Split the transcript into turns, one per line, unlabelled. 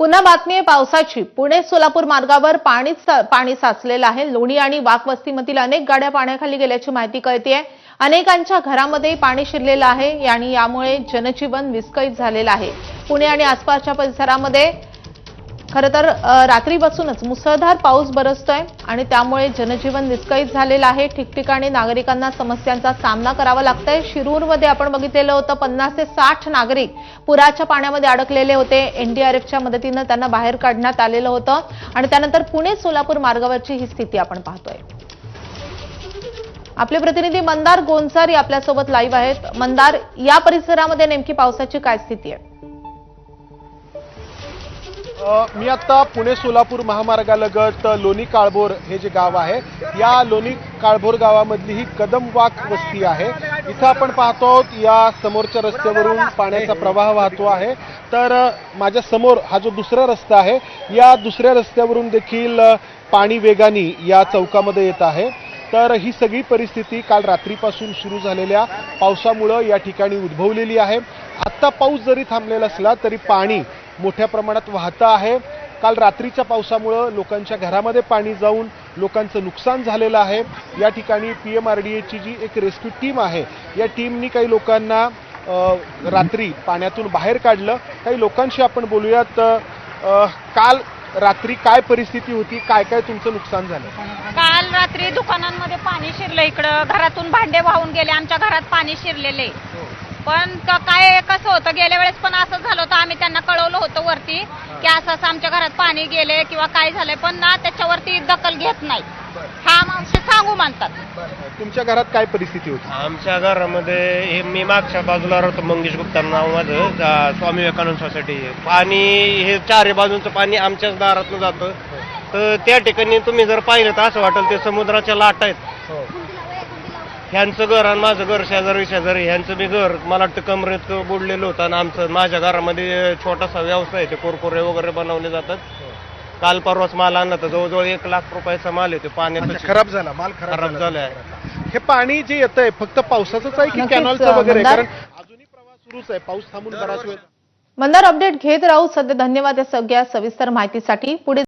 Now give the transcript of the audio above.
पुन्हा बातमी आहे पावसाची. पुणे सोलापूर मार्गावर पाणी पाणी साचलेलं आहे. लोणी आणि वाकवस्तीमधील अनेक गाड्या पाण्याखाली गेल्याची माहिती कळते अनेकांच्या घरामध्ये पाणी शिरलेलं आहे. आणि यामुळे जनजीवन विस्कळीत झालेलं आहे. पुणे आणि आसपासच्या परिसरामध्ये खरं तर रात्रीपासूनच मुसळधार पाऊस बरसतोय आणि त्यामुळे जनजीवन विस्कळीत झालेलं आहे. ठिकठिकाणी नागरिकांना समस्यांचा सामना करावा लागतोय. शिरूरमध्ये आपण बघितलेलं होतं पन्नास ते साठ नागरिक पुराच्या पाण्यामध्ये अडकलेले होते. एनडीआरएफच्या मदतीनं त्यांना बाहेर काढण्यात आलेलं होतं आणि त्यानंतर पुणे सोलापूर मार्गावरची ही स्थिती आपण पाहतोय. आपले प्रतिनिधी मंदार गोंसारी आपल्यासोबत लाईव्ह आहेत. मंदार या परिसरामध्ये नेमकी पावसाची काय स्थिती आहे?
मी आता पुणे सोलापूर महामार्गालगत लोणी काळभोर हे जे गाव आहे या लोणी काळभोर गावामधली ही कदमवाक वस्ती आहे. इथं आपण पाहतो आहोत या समोरच्या रस्त्यावरून पाण्याचा प्रवाह वाहतो आहे. तर माझ्यासमोर हा जो दुसरा रस्ता आहे या दुसऱ्या रस्त्यावरून देखील पाणी वेगाने या चौकामध्ये येत आहे. तर ही सगळी परिस्थिती काल रात्रीपासून सुरू झालेल्या पावसामुळं या ठिकाणी उद्भवलेली आहे. आत्ता पाऊस जरी थांबलेला असला तरी पाणी मोठ्या प्रमाणात वाहतं आहे. काल रात्रीच्या पावसामुळं लोकांच्या घरामध्ये पाणी जाऊन लोकांचं नुकसान झालेलं आहे. या ठिकाणी पी एम आर डी एची जी एक रेस्क्यू टीम आहे या टीमनी काही लोकांना रात्री पाण्यातून बाहेर काढलं. काही लोकांशी आपण बोलूयात काल रात्री काय परिस्थिती होती काय काय तुमचं नुकसान झालं?
काल रात्री दुकानांमध्ये पाणी शिरलं इकडं. घरातून भांडे वाहून गेले आमच्या घरात पाणी शिरलेले. पण क- काय कसं होतं गेल्या वेळेस पण असं झालं होतं आम्ही त्यांना कळवलं होतं वरती की असं असं आमच्या घरात पाणी गेले किंवा काय झालंय पण ना त्याच्यावरती दखल घेत नाही. हा मावशी सांगू म्हणतात.
तुमच्या घरात काय परिस्थिती होती?
आमच्या घरामध्ये हे मी मागच्या बाजूला राहतो मंगेश गुप्ता नाव माझं त्या स्वामी विवेकानंद सोसायटी. पाणी हे चारी बाजूंचं पाणी आमच्याच दारातनं जातं. तर त्या ठिकाणी तुम्ही जर पाहिलं तर असं वाटेल ते समुद्राच्या लाटा आहेत. ह्यांचं घर आणि माझं घर शेजारी शेजारी ह्यांचं बी घर. मला वाटतं कमरेत बुडलेलं होतं आणि आमचं माझ्या घरामध्ये छोटासा व्यवसाय आहे ते कुरकुरे वगैरे बनवले जातात. काल परवाच माल आणला तर जवळजवळ एक लाख रुपयाचा माल आहे ते पाण्यात
अच्छा, खराब झाला माल खराब झाला.
झालाय
हे पाणी जे येत आहे फक्त पावसाचंच आहे की कॅनॉलचं वगैरे. कारण अजूनही प्रवाह सुरूच आहे पाऊस थांबून बराच वेळ
मंदार अपडेट घेत राहू. सध्या धन्यवाद या सगळ्या सविस्तर माहितीसाठी. पुढे